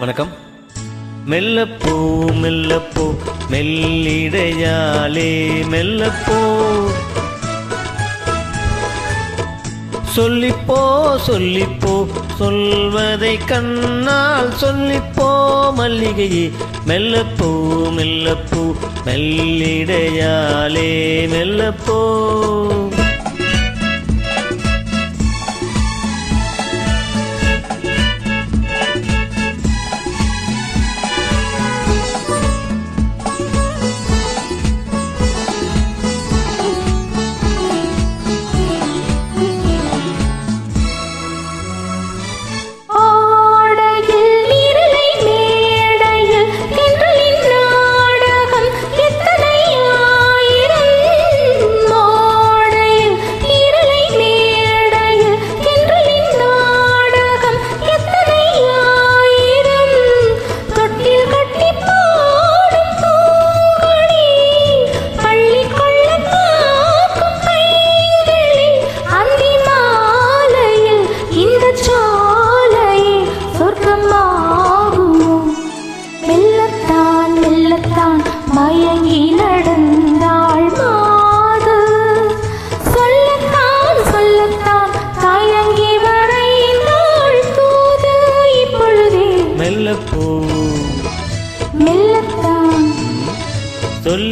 வணக்கம். மெல்லப்போ மெல்லப்போ மெல்லிடையாலே மெல்லப்போ. சொல்லிப்போ சொல்லிப்போ சொல்வதை கண்ணால் சொல்லிப்போ மல்லிகையே. மெல்லப்போ மெல்லப்போ மெல்லிடையாலே மெல்லப்போ.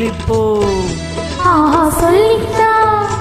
சொல்லிப்போ சொல்லித்தான்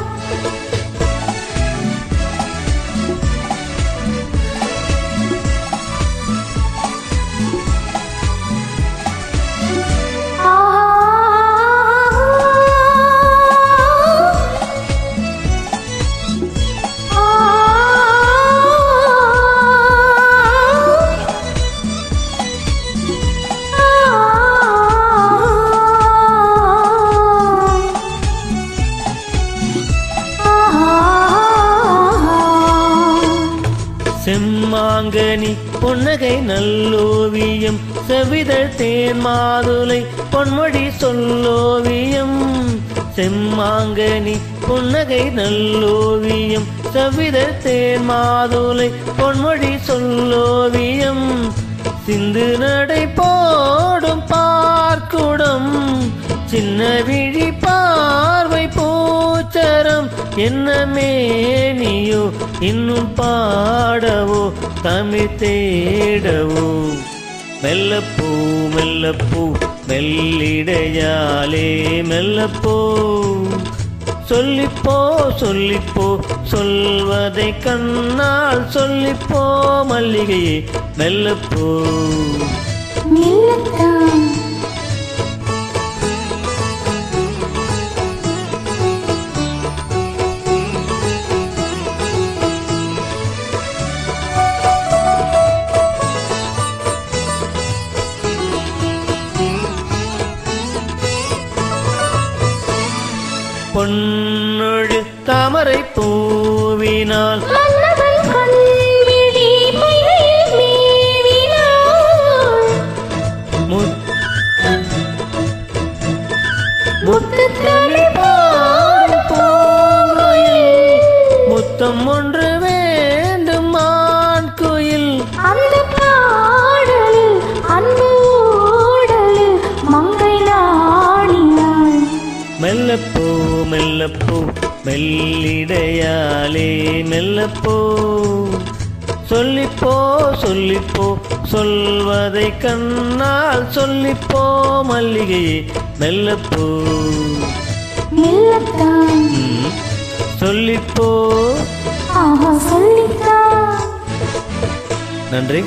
செம்மாங்கனி பொன்னகை நல்லோவியம் செவிதழ் தேன் மாதுளை பொன்மொழி சொல்லோவியம். செம்மாங்கனி பொன்னகை நல்லோவியம் செவிதழ் தேன் மாதுளை பொன்மொழி சொல்லோவியம். சிந்து நடை போடும் பார்க்குடம் சின்ன விழி பார்வை பூச்சரம். என்ன மேனியோ இன்னும் பாடவோ தமிழ் தேடவோ. மெல்லப்பூ மெல்லப்பூ மெல்லிடையாலே மெல்லப்போ. சொல்லிப்போ சொல்லிப்போ சொல்வதை கண்ணால் சொல்லிப்போ மல்லிகையே மெல்லப்போ. மெல்லத்தான். பொன்னொழு தாமரை பூவினால் மன்னவன் கண்விழி மெல்லப்போ மெல்லப்போ மெல்லிடையாலே மெல்லப்போ. சொல்லிப்போ சொல்லிப்போ சொல்வதை கண்ணால் சொல்லிப்போ மல்லிகையே மெல்லப்போ. சொல்லிப்போ. ஆஹா சொல்லித்தான் நன்றி.